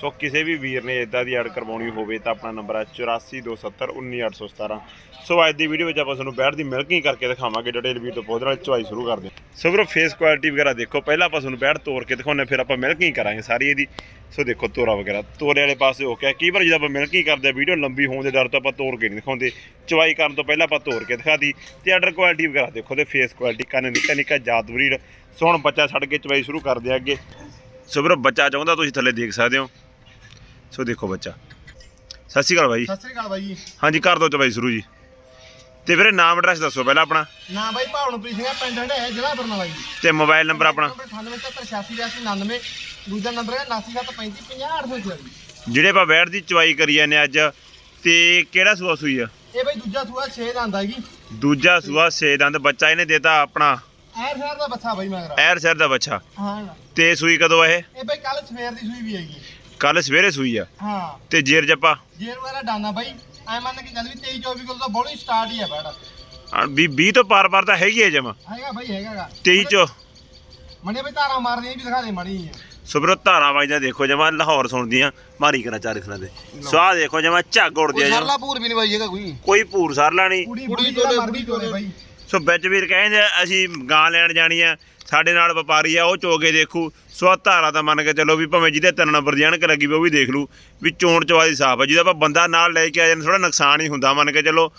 ਸੋ ਕਿਸੇ ਵੀ ਵੀਰ ਨੇ ਇਦਾਂ ਦੀ ਐਡ ਕਰਵਾਉਣੀ ਹੋਵੇ ਤਾਂ ਆਪਣਾ ਨੰਬਰ ਹੈ 8427191817 ਸੋ ਅੱਜ ਦੀ ਵੀਡੀਓ ਵਿੱਚ ਆਪਾਂ ਤੁਹਾਨੂੰ ਬੈਠ ਦੀ ਮਿਲਕਿੰਗ ਕਰਕੇ ਦਿਖਾਵਾਂਗੇ ਡਿਟੇਲ ਵੀਰ ਤੋਂ ਪੌਦੇ ਨਾਲ ਚੁਆਈ ਸ਼ੁਰੂ ਕਰਦੇ ਹਾਂ। ਸੋ ਵੀਰੋ ਫੇਸ ਕੁਆਲਿਟੀ ਵਗੈਰਾ ਦੇਖੋ। ਪਹਿਲਾਂ ਆਪਾਂ ਤੁਹਾਨੂੰ ਬੈਠ ਤੋੜ ਕੇ ਦਿਖਾਉਂਦੇ ਹਾਂ, ਫਿਰ ਆਪਾਂ ਮਿਲਕਿੰਗ ਕਰਾਂਗੇ ਸਾਰੀ ਇਹਦੀ। ਸੋ ਦੇਖੋ ਤੋਰਾ ਵਗੈਰਾ। ਤੋਰੇ ਵਾਲੇ ਪਾਸੇ ਹੋ ਕੇ ਕਈ ਵਾਰ ਜਦੋਂ ਆਪਾਂ ਮਿਲਕਿੰਗ ਕਰਦੇ ਆ ਵੀਡੀਓ ਲੰਬੀ ਹੋਣ ਦੇ ਡਰ ਤੋਂ ਆਪਾਂ ਤੋੜ ਕੇ ਨਹੀਂ ਦਿਖਾਉਂਦੇ। ਚੁਆਈ ਕਰਨ ਤੋਂ ਪਹਿਲਾਂ ਆਪਾਂ ਤੋੜ ਕੇ ਦਿਖਾਦੀ ਤੇ ਆਰਡਰ ਕੁਆਲਿਟੀ ਵਗੈਰਾ ਦੇਖੋ ਤੇ ਫੇਸ ਕੁਆਲਿਟੀ ਕੰਨ ਨਿੱਕਾ ਨਿੱਕਾ ਜਾਤ ਬਰੀਡ। ਸੋ ਹੁਣ ਬੱਚਾ ਛੱਡ ਕੇ ਚੁਆਈ ਸ਼ੁਰੂ ਕਰਦੇ ਆ ਅੱਗੇ। ਸੋ ਵੀਰੋ ਬੱਚਾ ਚਾਹੁੰਦਾ ਤੁਸੀਂ ਥੱਲੇ ਦੇਖ ਸਕਦੇ ਹੋ। ਸੋ ਦੇਖੋ ਬੱਚਾ। ਸਤਿ ਸ਼੍ਰੀ ਅਕਾਲ ਬਾਈ। ਸਤਿ ਸ੍ਰੀ ਅਕਾਲ ਬਾਈ ਜੀ। ਹਾਂਜੀ ਕਰ ਦੋ ਚੁਆਈ ਸ਼ੁਰੂ ਜੀ। ਤੇ ਵੀਰੇ ਨਾਮ ਐਡਰੈਸ ਦੱਸੋ ਪਹਿਲਾਂ ਆਪਣਾ। ਨਾ ਬਾਈ ਭਾਵਨਪ੍ਰੀਤ ਸਿੰਘ ਆ, ਪਿੰਡ ਹੰਡਿਆ ਜ਼ਿਲ੍ਹਾ ਬਰਨਾਲਾ ਜੀ। ਤੇ ਮੋਬਾਈਲ ਨੰਬਰ ਆਪਣਾ। 9878868899 ਦੂਜਾ ਨੰਬਰ ਹੈ 9735500844 ਜਿਹੜੇ ਆਪਾਂ ਬੈਠ ਦੀ ਚੁਆਈ ਕਰੀ ਜਾਂਦੇ ਅੱਜ ਤੇ ਕਿਹੜਾ ਸੂਆ ਸੂਈ ਆ? ਇਹ ਬਾਈ ਦੂਜਾ ਸੂਆ 6 ਦਾ ਆਂਦਾ ਜੀ। ਦੂਜਾ ਸੂਆ ਛੇ ਦੰਦ ਬੱਚਾ ਇਹਨੇ ਦੇਤਾ ਆਪਣਾ। ਐਰ ਸ਼ਹਿਰ ਦਾ ਬੱਚਾ ਬਾਈ ਮਗਰ ਐਰ ਸਿਰ ਦਾ ਬੱਚਾ। ਹਾਂ। ਤੇ ਸੂਈ ਕਦੋਂ ਇਹ? ਇਹ ਬਾਈ ਕੱਲ ਸਵੇਰ ਦੀ ਸੂਈ ਵੀ ਹੈਗੀ ਕੱਲ ਸਵੇਰੇ ਸੂਈ ਆ। ਹਾਂ। ਤੇ ਜੇਰ ਜੱਪਾ ਜੇਰ ਵਗੈਰਾ ਡਾਨਾ ਬਾਈ। ਐ ਮੰਨ ਕੇ ਚੱਲ ਵੀ 23 24 ਕਿਲੋ ਦਾ ਬੋਲੀ ਸਟਾਰਟ ਹੀ ਆ ਬੈੜ ਵੀ 20 ਤੋਂ ਪਾਰ ਪਾਰ ਤਾਂ ਹੈਗੀ ਹੈ ਜਮਾ। ਹੈਗਾ ਬਾਈ ਹੈਗਾਗਾ 23 ਚੋ। ਮਣੇ ਬਈ ਧਾਰਾ ਮਾਰਦੀਆਂ ਵੀ ਦਿਖਾ ਦੇ ਮੜੀ ਆ ਸੁਬਰੋ ਧਾਰਾ ਵਾਜਦਾ ਦੇਖੋ ਜਮਾ ਲਾਹੌਰ ਸੁਣਦੀਆਂ। ਮਾਰੀ ਕਰਾ ਚਾਰ ਖਣਾ ਦੇ ਸਵਾਹ ਦੇਖੋ ਜਮਾ ਝੱਗ ਉੜਦੀ ਆ ਜਮਾਂ। ਸਰਲਾ ਪੂਰ ਵੀ ਨਹੀਂ ਬਾਈ ਹੈਗਾ ਕੋਈ। ਕੋਈ ਭੂਰ ਸਰਲਾ ਨਹੀਂ। ਕੁੜੀ ਚੋਲੇ, ਮਰਦੀ ਚੋਲੇ ਚੋਲੇ। ਬਾਈ। ਸੋ ਵਿੱਚ ਵੀਰ ਕਹਿੰਦੇ ਆ, ਅਸੀਂ ਗਾਂ ਲੈਣ ਜਾਣੀ ਆ ਸਾਡੇ ਨਾਲ ਵਪਾਰੀ ਆ ਉਹ ਚੋਗੇ ਦੇਖੂ ਸੋ ਧਾਰਾ ਤਾਂ ਮੰਨ ਕੇ ਚੱਲੋ ਵੀ ਭਾਵੇਂ ਜਿਹਦੇ ਤਿੰਨ ਨੰਬਰ ਦੀ ਅਣਕ ਲੱਗੀ ਵੀ ਉਹ ਵੀ ਦੇਖ ਲੂ ਵੀ ਚੋਣ ਚਵਾਦੀ ਸਾਫ਼ ਆ ਜਿਹਦਾ ਆਪਾਂ ਬੰਦਾ ਨਾਲ ਲੈ ਕੇ ਆ ਜਾਣ ਥੋੜਾ ਨੁਕਸਾਨ ਹੀ ਹੁੰਦਾ ਮੰਨ ਕੇ ਚੱਲੋ।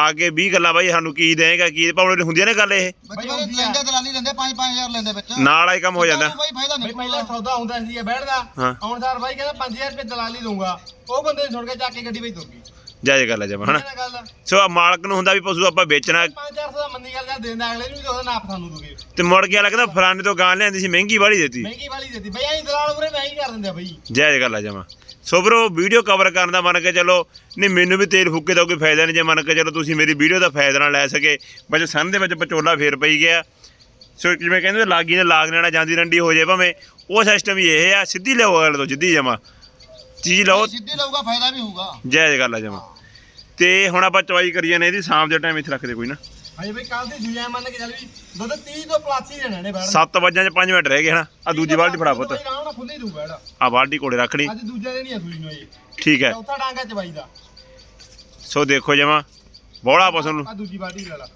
ਅੱਗੇ 20 ਗੱਲਾਂ ਬਾਈ ਸਾਨੂੰ ਕੀ ਦੇਗਾ ਕੀ ਭਾਵੇਂ ਹੁੰਦੀਆਂ ਨੇ ਗੱਲ ਇਹ। ਬੱਚੇ ਬਾਈ ਲੈਂਦੇ ਦਲਾਲੀ ਲੈਂਦੇ 5-5000 ਲੈਂਦੇ ਵਿੱਚ। ਨਾਲ ਹੀ ਕੰਮ ਹੋ ਜਾਂਦਾ। ਬਾਈ ਫਾਇਦਾ ਬਈ ਨਹੀਂ ਪਹਿਲਾਂ ਸੌਦਾ ਹੁੰਦਾ ਸੀ ਇਹ ਬੈਠਦਾ ਹਾਂ। ਹੁਣ ਸਾਰ ਬਾਈ ਕਹਿੰਦਾ 5000 ਰੁਪਏ ਦਲਾਲੀ ਦਊਗਾ। ਉਹ ਬੰਦੇ ਨੇ ਸੁਣ ਕੇ ਚੱਕ ਕੇ ਗੱਡੀ ਵਿੱਚ ਤੁਰ ਗਈ। ਜਾਇਜ਼ ਗੱਲ ਹੈ ਜਮਾ ਹਨਾ? ਗੱਲ ਸੋ ਆਹ ਮਾਲਕ ਨੂੰ ਹੁੰਦਾ ਵੀ ਪਸ਼ੂ ਆਪਾਂ ਵੇਚਣਾ। 5-400 ਦਾ ਮੰਨੀ ਗੱਲ ਕਰ ਦਿੰਦਾ ਅਗਲੇ ਨੂੰ ਵੀ ਉਹਦਾ ਨਾਪ ਸਾਨੂੰ ਦੂਗੇ। ਤੇ ਮੁੜ ਕੇ ਲੱਗਦਾ ਫਲਾਣੇ ਤੋਂ ਗਾਂ ਲਿਆਂਦੀ ਸੀ ਮਹਿੰਗੀ ਵਾਲੀ ਦਿੱਤੀ। ਮਹਿੰਗੀ ਵਾਲੀ ਦਿੱਤੀ। ਬਈ ਐਂ ਦਲਾਲ ਉਰੇ ਮੈਂ ਹੀ ਕਰ ਦਿੰਦੇ ਆ ਬਈ। ਜਾਇਜ਼ ਗੱਲ ਆ ਜਮਾ। ਸੋ ਬਰੋ ਵੀਡੀਓ ਕਵਰ ਕਰਨ ਦਾ ਮੰਨ ਕੇ ਚੱਲੋ ਨਹੀਂ ਮੈਨੂੰ ਵੀ ਤੇਲ ਫੁੱਕੇ ਦਾ ਕੋਈ ਫਾਇਦਾ ਨਹੀਂ ਜੇ ਮੰਨ ਕੇ ਚੱਲੋ ਤੁਸੀਂ ਮੇਰੀ ਵੀਡੀਓ ਦਾ ਫਾਇਦਾ ਨਾ ਲੈ ਸਕੇ। ਬਸ ਸੰਨ ਦੇ ਵਿੱਚ ਪਚੋਲਾ ਫੇਰ ਪਈ ਗਿਆ। ਸੋ ਜਿਵੇਂ ਕਹਿੰਦੇ ਲਾਗੀ ਨੇ ਲਾਗ ਲੈਣਾ ਜਾਂਦੀ ਰੰਡੀ ਹੋ ਜਾਏ ਭਾਵੇਂ। ਉਹ ਸਿਸਟਮ ਹੀ ਇਹ ਆ ਸਿੱਧੀ ਲਿਆਓ ਅਗਲੇ ਤੋਂ ਜਿੱਦੀ ਜਮਾ। ਚੀਜ਼ ਲਓ। ਸਿੱਧੀ ਲਊਗਾ ਫਾਇਦਾ ਵੀ ਹੋਊਗਾ। ਜਾਇਜ਼ ਗੱਲ ਆ ਜਮਾ। ਤੇ ਹੁਣ ਆਪਾਂ ਚਵਾਈ ਕਰੀਏ ਨੇ ਇਹਦੀ ਸ਼ਾਮ ਦੇ ਟਾਈਮ ਇੱਥੇ ਰੱਖਦੇ ਕੋਈ ਨਾ। ਹਾਂਜੀ ਬਈ ਕੱਲ ਦੀ ਦੁਨੀਆ ਮੰਨ ਕੇ ਚੱਲ ਵੀ ਦੁੱਧ 30 ਤੋਂ ਪਲੱਸ ਹੀ ਨੇ ਬੈੜ 7 ਵਜਾਂ ਚ 5 ਮਿੰਟ ਰਹਿ ਗਏ ਹਨਾ। ਆ ਦੂਜੀ ਬਾਲਟੀ ਫੜਾ ਪੁੱਤ। ਖੁੱਲੇ ਦੂ ਬੈੜ ਆ ਬਾਲਟੀ ਕੋਲੇ ਰੱਖਣੀ ਅੱਜ ਦੂਜਾ ਦਿਨ ਹੀ ਆ ਸੂਈ ਨੂੰ ਇਹ। ਠੀਕ ਹੈ। ਚੌਥਾ ਡਾਂਗਾ ਚਵਾਈ ਦਾ। ਸੋ ਦੇਖੋ ਜਮਾ ਬੋਲਾ ਪਸੰਦ ਨੂੰ ਆ ਦੂਜੀ ਬਾਟੀ ਲੈ ਲਾ।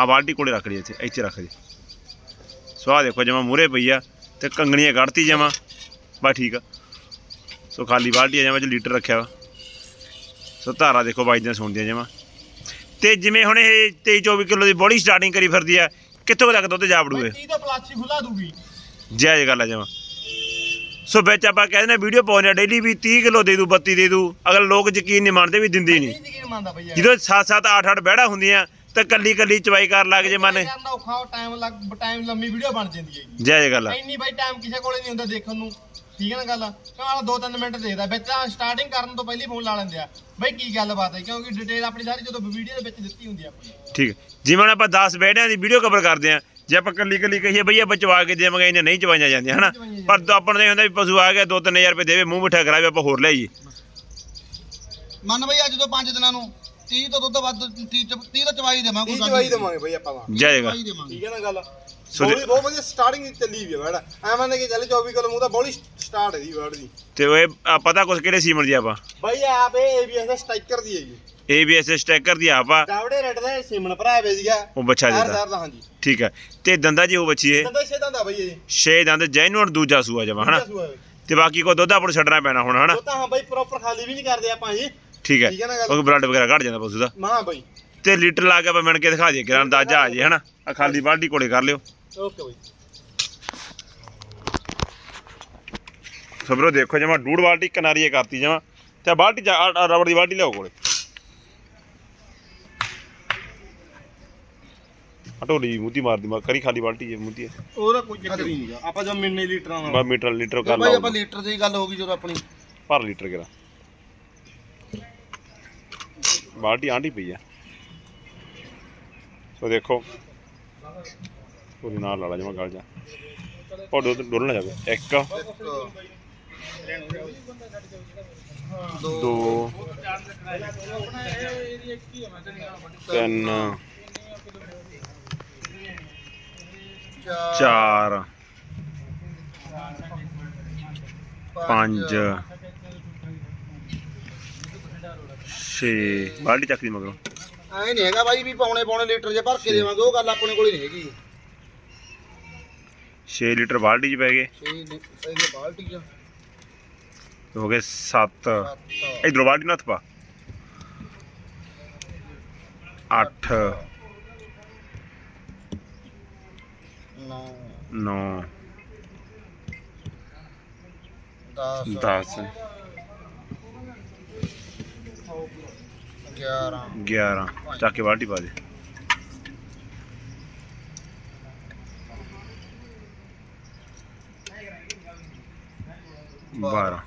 ਆ ਬਾਲਟੀ ਕੋਲੇ ਰੱਖ ਲਈ ਇੱਥੇ ਇੱਥੇ ਰੱਖ ਦੇ। ਸੋ ਦੇਖੋ ਜਮਾ ਮੂਰੇ ਪਈ ਆ ਤੇ ਕੰਗਣੀਆਂ ਕੱਢਤੀ ਜਮਾ। ਬਸ ਠੀਕ ਆ। ਸੋ ਖਾਲੀ ਬਾਲਟੀ ਆ ਜਮਾ ਚ ਲੀਟਰ ਰੱਖਿਆ ਵਾ। ਸੋ ਧਾਰਾ ਦੇਖੋ ਵੱਜਦੀਆਂ ਸੁਣਦੀਆਂ ਜਮਾ। ਤੇ ਜਿਵੇਂ ਹੁਣ ਇਹ 23 24 ਕਿਲੋ ਦੀ ਬੋਡੀ ਸਟਾਰਟਿੰਗ ਕਰੀ ਫਿਰਦੀ ਆ ਕਿੱਥੋਂ ਤੱਕ ਦੁੱਧ ਜਾ ਬਈ ਵੜੂਏ 30 ਤੋਂ ਪਲੱਸ ਖੁੱਲਾ ਦੂਗੀ ਜਾਇਜ਼ ਗੱਲ ਆ ਜਮਾ। ਸੋ ਵਿੱਚ ਆਪਾਂ ਕਹਿੰਦੇ ਨੇ ਵੀਡੀਓ ਪਾਉਂਦੇ ਆ ਡੇਲੀ ਵੀ 30 ਕਿਲੋ ਦੇ ਦੂ 32 ਦੇ ਦੂ ਅਗਰ ਲੋਕ ਯਕੀਨ ਨਹੀਂ ਮੰਨਦੇ ਵੀ ਦਿੰਦੀ ਨਹੀਂ ਨਹੀਂ। ਯਕੀਨ ਮੰਨਦਾ ਬਈ ਜਦੋਂ 7-7 8-8 ਬਹਿੜਾ ਹੁੰਦੀਆਂ ਤਾਂ ਕੱਲੀ ਕੱਲੀ ਚਵਾਈ ਕਰ ਲੱਗ ਜੇ ਮਨ। ਔਖਾ ਟਾਈਮ ਲੱਗ ਟਾਈਮ ਲੰਮੀ ਵੀਡੀਓ ਬਣ ਜਾਂਦੀ ਹੈ ਜਾਇਜ਼ ਗੱਲ ਆ ਇੰਨੀ ਬਾਈ ਟਾਈਮ ਕਿਸੇ ਕੋਲੇ ਨਹੀਂ ਹੁੰਦਾ ਦੇਖਣ ਨੂੰ। ਠੀਕ ਹੈ ਨਾ ਗੱਲ? ਕਾਲਾ 2-3 ਮਿੰਟ ਦੇਖਦਾ। ਵਿੱਚ ਸਟਾਰਟਿੰਗ ਕਰਨ ਤੋਂ ਪਹਿਲਾਂ ਫੋਨ ਲਾ ਲੈਂਦੇ ਆ। ਬਈ ਕੀ ਗੱਲਬਾਤ ਹੈ? ਕਿਉਂਕਿ ਡਿਟੇਲ ਆਪਣੀ ਸਾਰੀ ਜਦੋਂ ਵੀਡੀਓ ਦੇ ਵਿੱਚ ਦਿੱਤੀ ਹੁੰਦੀ ਆ ਆਪਣੀ। ਠੀਕ ਹੈ। ਜਿਵੇਂ ਹੁਣ ਆਪਾਂ 10 ਬੈਠਿਆਂ ਦੀ ਵੀਡੀਓ ਕਵਰ ਕਰਦੇ ਆ ਜੇ ਆਪਾਂ ਕੱਲੀ ਕੱਲੀ ਕਹੀਏ ਬਈ ਆਪਾਂ ਚਵਾ ਕੇ ਦੇਵਾਂਗੇ ਇਹਨੇ ਨਹੀਂ ਚਵਾਈਆਂ ਜਾਂਦੀਆਂ ਹਨਾ? ਪਰ ਤਾਂ ਆਪਾਂ ਨੂੰ ਇਹ ਹੁੰਦਾ ਵੀ ਪਸ਼ੂ ਆ ਗਿਆ 2-3000 ਰੁਪਏ ਦੇਵੇ ਮੂੰਹ ਮਿੱਠਾ ਕਰਾਵੇ ਆਪਾਂ ਹੋਰ ਲਿਆਈਏ ਮੰਨ ਬਈ ਅੱਜ ਤੋਂ 5 ਦਿਨਾਂ ਨੂੰ। 30 ਤੋਂ ਦੁੱਧ ਵੱਧ 30 ਚ- 30 ਤਾਂ ਚਵਾਈ ਦੇਵਾਂਗੇ ਤੀਹ ਚਵਾਈ ਦੇਵਾਂਗੇ ਬਈ ਆਪਾਂ। ਤਾਂ ਜਾਏਗਾ ਚਵਾਈ ਦੇਵਾਂਗੇ। ਠੀਕ ਹੈ ਨਾ ਗੱਲ? ਸੋ ਦੇ- ਬੋਲੀ ਬਹੁਤ ਵਧੀਆ ਸਟਾਰਟਿੰਗ ਚੱਲੀ ਵੀ ਹੈ ਬੈੜ। ਐ ਮੰਨ ਕੇ ਚੱਲ 24 ਕਿਲੋ ਮੂੰਹ ਦਾ ਬੋਲੀ ਸਟਾਰਟ ਹੈ ਦੀ ਬੈੜ ਦੀ। ਤੇ ਉਹ ਇਹ ਆ ਪਤਾ ਕੁਛ ਕਿਹੜੇ ਸੀਮਨ ਦੀ ਆਪਾਂ? ਬਈ ਆਪ ਇਹ ਏਬੀਐਸ ਦਾ ਸਟ੍ਰਾਈਕਰ ਦੀ ਹੈ ਜੀ ABS ਸਟੈਕਰ ਦੀ ਆਪਾਂ। ਡਾਵੜੇ ਰੈਡ ਦਾ ਸਿਮਨ ਭਰਾ ਵੇ ਸੀਗਾ। ਉਹ ਬੱਚਾ ਹਰ ਦਿੱਤਾ ਦਰ ਦਾ ਹਾਂਜੀ। ਠੀਕ ਹੈ। ਤੇ ਦੰਦਾ ਜੀ ਉਹ ਬੱਚੀ ਇਹ? ਦੰਦਾ ਛੇ ਦੰਦਾ ਬਈ ਇਹ। 6 ਦੰਦ ਜੈਨੂਅਨ ਦੂਜਾ ਸੂਆ ਜਮਾ ਹਨਾ। ਤੇ ਬਾਕੀ ਕੋ ਦੁੱਧ ਆਪਾਂ ਨੂੰ ਛੱਡਣਾ ਪੈਣਾ ਹੁਣ ਹਨਾ? ਤਾਂ ਹਾਂ ਬਈ ਪ੍ਰੋਪਰ ਖਾਲੀ ਵੀ ਨਹੀਂ ਕਰਦੇ ਆਪਾਂ ਜੀ। ਠੀਕ ਹੈ। ਠੀਕ ਹੈ ਨਾ ਗੱਲ? ਕਿਉਂਕਿ ਬਲੱਡ ਵਗੈਰਾ ਘਟ ਜਾਂਦਾ ਪਸ਼ੂ ਦਾ। ਮਾਂ ਬਈ। ਤੇ ਲੀਟਰ ਲਾ ਕੇ ਆਪਾਂ ਮਿਣ ਕੇ ਦਿਖਾ ਦਈਏ ਕਿਰਾਂ ਅੰਦਾਜ਼ਾ ਆ ਜੇ ਹਨਾ? ਆ ਖਾਲੀ ਬਾਲਟੀ ਕੋਲੇ ਕਰ ਲਿਓ। ਓਕੇ ਬਈ। ਸਬਰੋ ਦੇਖੋ ਜਮਾ ਡੂੜ ਬਾਲਟੀ ਕਿਨਾਰੀਏ ਕਰਤੀ ਜਮਾ। ਤੇ ਬਾਲਟੀ ਚ ਆਹ- ਆਹ ਰਬੜ ਦੀ ਬਾਲਟੀ ਲਿਆਓ ਕੋਲੇ। ਆ ਢੋਲੀ ਮੂਤੀ ਮਾਰਦੀ ਮਾ ਕਰੀ ਖਾਲੀ ਬਾਲਟੀ ਜੇ ਮੂਤੀ ਉਹਦਾ ਕੋਈ ਚੱਕਰ ਹੀ ਨਹੀਂਗਾ ਆਪਾਂ ਜੋ ਮਿੰਨੇ ਲੀਟਰਾਂ ਨਾਲ। ਬਾ ਮੀਟਰ ਲੀਟਰ ਕਰ ਬਾਈ ਆਪਾਂ ਲੀਟਰ ਦੀ ਗੱਲ ਹੋ ਗਈ ਜਦੋਂ ਆਪਣੀ। ਪਰ ਲੀਟਰ ਕਿਰਾ। ਬਾਲਟੀ ਆਂਢੀ ਪਈ ਆ। ਸੋ ਦੇਖੋ ਉਹਦੇ ਨਾਲ ਲਾ ਜਮਾ ਗਲ ਜਾ। ਉਹ ਦੁੱਧ ਡੋਲਣਾ ਜਾਵੇ ਇੱਕ, ਦੋ, ਤਿੰਨ, ਚਾਰ, ਪੰਜ ਛੇ ਬਾਲਟੀ ਚੱਕ ਦੀ ਮਗਰੋਂ। ਐ ਨਹੀਂ ਹੈਗਾ ਬਾਈ ਵੀ ਪੌਣੇ ਪੌਣੇ ਲੀਟਰ ਜੇ ਭਰ ਕੇ ਦੇਵਾਂਗੇ ਉਹ ਗੱਲ ਆਪਣੇ ਕੋਲ ਹੀ ਨਹੀਂ ਹੈਗੀ। 6 ਲੀਟਰ ਬਾਲਟੀ ਚ ਪੈ ਗਏ। ਛੇ ਲੀ- ਇਹਦੀ ਬਾਲਟੀ ਚ। ਹੋ ਗਏ 7 ਸੱਤ। ਇਧਰੋਂ ਬਾਲਟੀ ਨਾਲ ਪਾ। 8 ਨੌ। 9 ਦਸ। 10 ਗਿਆਰਾਂ। 11 ਚੱਕ ਕੇ ਬਾਲਟੀ ਪਾ ਦੇ। ਬਾਰਾਂ।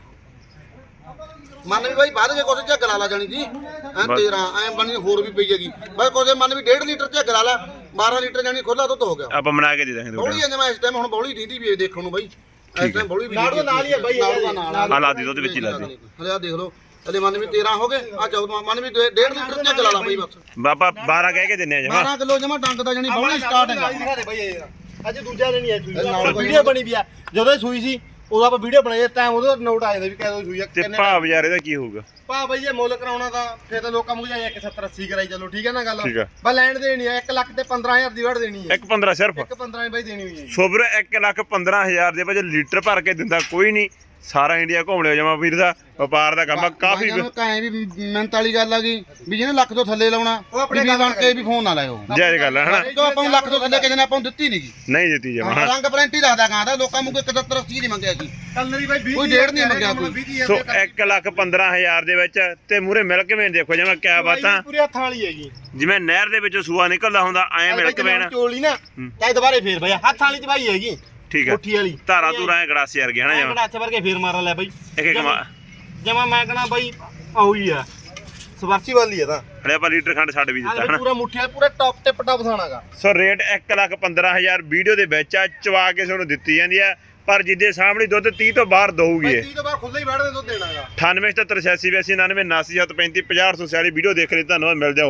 ਮੰਨ ਵੀ ਬਾਈ ਜੇ ਕੁਛ ਝੱਗ ਲਾ ਲਾ ਜਾਣੀ ਜੀ। ਐ ਬਸ। 13 ਐ ਬਣੀ ਹੋਰ ਵੀ ਪਈ ਹੈਗੀ। ਬਾਈ ਕੁਛ ਮੰਨ ਵੀ 1.5 ਲੀਟਰ ਝੱਗ ਲਾ ਲਾ 12 ਲੀਟਰ ਜਾਨੀ ਖੁੱਲਾ ਦੁੱਧ ਹੋ ਗਿਆ। ਆਪਾਂ ਬਣਾ ਕੇ ਦੇ ਦਾਂਗੇ ਬੋਲੀ ਆ ਜਿਵੇਂ ਇਸ ਟਾਈਮ ਹੁਣ ਬੋਲੀ ਦੀਦੀ ਵੀ ਦੇਖਣ ਨੂੰ ਬਾਈ। ਇਸ ਹੈ। ਟਾਈਮ ਬੋਲੀ ਵੀ ਨਾਲ ਹੀ। ਆ ਬਾਈ ਨਾਲ ਆ। ਆ ਲਾ ਦੀ ਦੁੱਧ ਵਿੱਚ ਹੀ ਲਾ ਦੀ। ਹਲੇ ਆ ਦੇਖ ਲਓ। ਹਲੇ ਮੰਨ ਵੀ 13 ਹੋ ਗਏ ਆ 14 ਮੰਨ ਵੀ 1.5 ਲੀਟਰ ਝੱਗ ਲਾ ਲਾ ਬਾਈ ਬਸ। ਬਾਬਾ 12 ਕਹਿ ਕੇ ਦਿੰਨੇ ਆ ਜਮਾ। 12 ਕਿਲੋ ਜਮਾ ਡੰਗ ਦਾ ਜਾਨੀ ਬੋਲੀ ਸਟਾਰਟ ਹੈਗਾ। ਦਿਖਾ ਦੇ ਬਾਈ ਇਹ ਅੱਜ ਦੂਜਾ ਦਿਨ ਹੀ ਸੂਈ। ਵੀਡੀਓ ਬਣੀ ਵੀ ਆ। ਜਦੋਂ ਸੂਈ ਸੀ ਉਦੋਂ ਆਪਾਂ ਵੀਡੀਓ ਬਣਾਈ ਟਾਈਮ ਉਹਦਾ ਨੋਟ ਆ ਜਾਂਦਾ ਵੀ ਕਦੋਂ ਸੂਈ ਆ ਤੇ ਭਾਅ ਯਾਰ ਇਹਦਾ ਕੀ ਹੋਊਗਾ? ਭਾ ਬਈ ਜੇ ਮੁੱਲ ਕਰਾਉਣਾ ਤਾਂ ਫੇਰ ਤਾਂ ਲੋਕਾਂ ਮੁਝ ਜਾਇਆ ਕਿ 70 80 ਕਰਾਈ ਚੱਲੋ ਠੀਕ ਹੈ ਨਾ ਗੱਲ? ਠੀਕ ਹੈ। ਬਸ ਲੈਣ ਦੇਣੀ ਆ 1 ਲੱਖ ਤੇ 15000 ਦੀ ਵੜ ਦੇਣੀ ਹੈ ਇੱਕ 15 ਸਿਰਫ? ਇੱਕ 15 ਬਾਈ ਦੇਣੀ ਹੋਈ ਹੈ। ਸੋਬਰ 1 ਲੱਖ 15000 ਦੇ ਵਿੱਚ ਲੀਟਰ ਭਰ ਕੇ ਦਿੰਦਾ ਕੋਈ ਨਹੀਂ। ਸਾਰਾ ਇੰਡੀਆ ਘੁੰਮ ਲਿਓ ਜਮਾ ਵੀਰ ਦਾ ਵਪਾਰ ਦਾ ਕੰਮ ਆ ਕਾਫੀ ਕਾਹੇ ਵੀ ਮਿਹਨਤ ਵਾਲੀ ਗੱਲ ਆ ਗਈ ਵੀ ਜਿਹਨੇ ਲੱਖ ਤੋਂ ਥੱਲੇ ਲਾਉਣਾ ਉਹ ਆਪਣੇ ਵੀ ਕੰਮ ਬਣ ਕੇ ਵੀ ਫੋਨ ਨਾ ਲਾਇਓ। ਜਾਇਜ਼ ਗੱਲ ਹੈ ਹਨਾ? ਕਿਉਂ ਆਪਾਂ ਨੂੰ ਲੱਖ ਤੋਂ ਥੱਲੇ ਕਿਸੇ ਨੇ ਆਪਾਂ ਨੂੰ ਦਿੱਤੀ ਨਹੀਂ ਗੀ। ਨਹੀਂ ਦਿੱਤੀ ਜਮਾ। ਰੰਗ ਪਰੈਂਟੀ ਦੱਸਦਾ ਗਾਂ ਦਾ ਲੋਕਾਂ ਨੂੰ ਕੋਈ 71 80 ਨਹੀਂ ਮੰਗਿਆ ਕਲਰ ਬਾਈ 20 ਕੋਈ ਡੇਢ ਨਹੀਂ ਮੰਗਿਆ ਕੋਈ। ਸੋ 1 ਲੱਖ 15000 ਦੇ ਵਿੱਚ ਤੇ ਮੂਰੇ ਮਿਲਕ ਵੇਨ ਦੇਖੋ ਜਿਵੇਂ ਕਿਆ ਬਾਤਾਂ। ਪੂਰੇ ਹੱਥਾਂ ਵਾਲੀ ਹੈਗੀ। ਜਿਵੇਂ ਨਹਿਰ ਦੇ ਵਿੱਚੋਂ ਸੂਆ ਨਿਕਲਦਾ ਹੁੰਦਾ ਐ ਮਿਲਕ ਵੇਨ ਚੋਲੀ ਨਾ ਚਾਹੇ ਦੁਬਾਰੇ ਫੇਰ ਬਾਈ ਹੱਥਾਂ ਵਾਲੀ ਚ ਬਾਈ ਹੈਗੀ। ਠੀਕ ਹੈ। ਕੋਠੀ ਵਾਲੀ। ਧਾਰਾ ਧੂਰਾ ਐ ਗੜਾਸੀ ਵਰਗੇ ਹਨਾ ਜਮਾ? ਕਿਹੜਾ ਹੱਥ ਵਰਗੇ ਫੇਰ ਮਾਰ ਲੈ ਬਾਈ। ਇੱਕ ਇੱਕ ਮਾ- ਜਮਾ ਮੈਂ ਕਹਣਾ ਬਾਈ ਆਉ ਹੀ ਆ। ਸਵਰਚੀ ਵਾਲੀ ਆ ਤਾਂ। ਹਲੇ ਆਪਾਂ ਲੀਟਰ ਖੰਡ ਛੱਡ ਵੀ ਆਹ ਦਿੱਤਾ ਹਨਾ? ਪੂਰਾ ਮੁੱਠੀ ਵਾਲਾ ਪੂਰਾ ਟੌਪ ਤੇ ਪਟਾ ਬਸਾਣਾਗਾ ਸੋ ਰੇਟ 1 ਲੱਖ 15000 ਵੀਡੀਓ ਦੇ ਵਿੱਚ ਆ ਚਵਾ ਕੇ ਤੁਹਾਨੂੰ ਦਿੱਤੀ ਜਾਂਦੀ ਹੈ ਪਰ ਜਿੱਦੇ ਸਾਹਮਣੇ ਦੁੱਧ 30 ਤੋਂ ਬਾਹਰ ਦਊਗੀ ਬਾਈ ਇਹ। 30 ਤੋਂ ਬਾਅਦ ਖੁੱਲਾ ਹੀ ਵੜਦੇ ਦੁੱਧ ਦੇਣਾਗਾ 98 77 86 89 79 735 50 846 ਵੀਡੀਓ ਦੇਖ ਲਈ ਧੰਨਵਾਦ ਮਿਲ ਜਾਓ